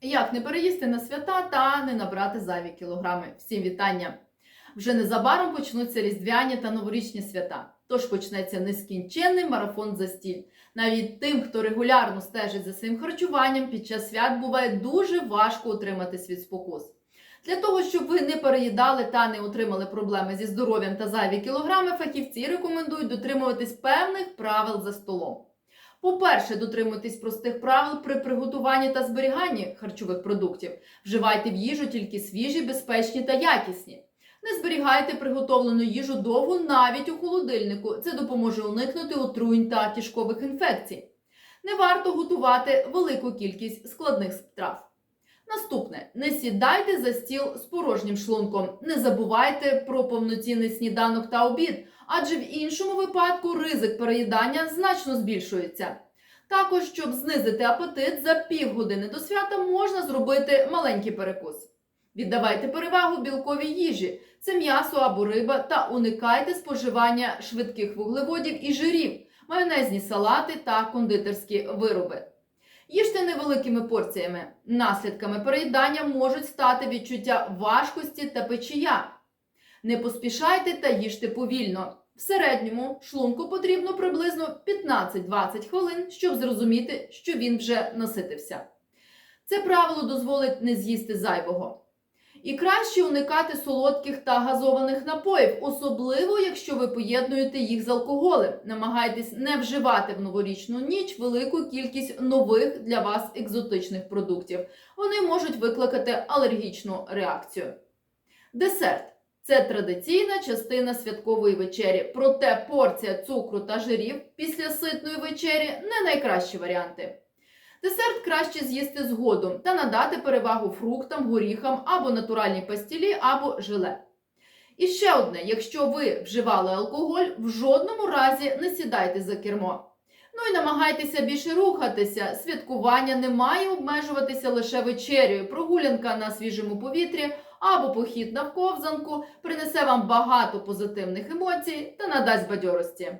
Як не переїсти на свята та не набрати зайві кілограми? Всім вітання! Вже незабаром почнуться різдвяні та новорічні свята. Тож почнеться нескінченний марафон за стіль. Навіть тим, хто регулярно стежить за своїм харчуванням, під час свят буває дуже важко утриматись від спокус. Для того, щоб ви не переїдали та не отримали проблеми зі здоров'ям та зайві кілограми, фахівці рекомендують дотримуватись певних правил за столом. По-перше, дотримуйтесь простих правил при приготуванні та зберіганні харчових продуктів. Вживайте в їжу тільки свіжі, безпечні та якісні. Не зберігайте приготовлену їжу довго навіть у холодильнику. Це допоможе уникнути отруєнь та кишкових інфекцій. Не варто готувати велику кількість складних страв. Наступне: не сідайте за стіл з порожнім шлунком. Не забувайте про повноцінний сніданок та обід, адже в іншому випадку ризик переїдання значно збільшується. Також, щоб знизити апетит, за півгодини до свята можна зробити маленький перекус. Віддавайте перевагу білковій їжі, це м'ясо або риба, та уникайте споживання швидких вуглеводів і жирів, майонезні салати та кондитерські вироби. Їжте невеликими порціями. Наслідками переїдання можуть стати відчуття важкості та печія. Не поспішайте та їжте повільно. В середньому шлунку потрібно приблизно 15-20 хвилин, щоб зрозуміти, що він вже наситився. Це правило дозволить не з'їсти зайвого. І краще уникати солодких та газованих напоїв, особливо якщо ви поєднуєте їх з алкоголем. Намагайтесь не вживати в новорічну ніч велику кількість нових для вас екзотичних продуктів. Вони можуть викликати алергічну реакцію. Десерт це традиційна частина святкової вечері, проте порція цукру та жирів після ситної вечері не найкращі варіанти. Десерт краще з'їсти згодом та надати перевагу фруктам, горіхам або натуральній пастілі, або желе. І ще одне: якщо ви вживали алкоголь, в жодному разі не сідайте за кермо. Ну і намагайтеся більше рухатися. Святкування не має обмежуватися лише вечерею. Прогулянка на свіжому повітрі або похід на ковзанку принесе вам багато позитивних емоцій та надасть бадьорості.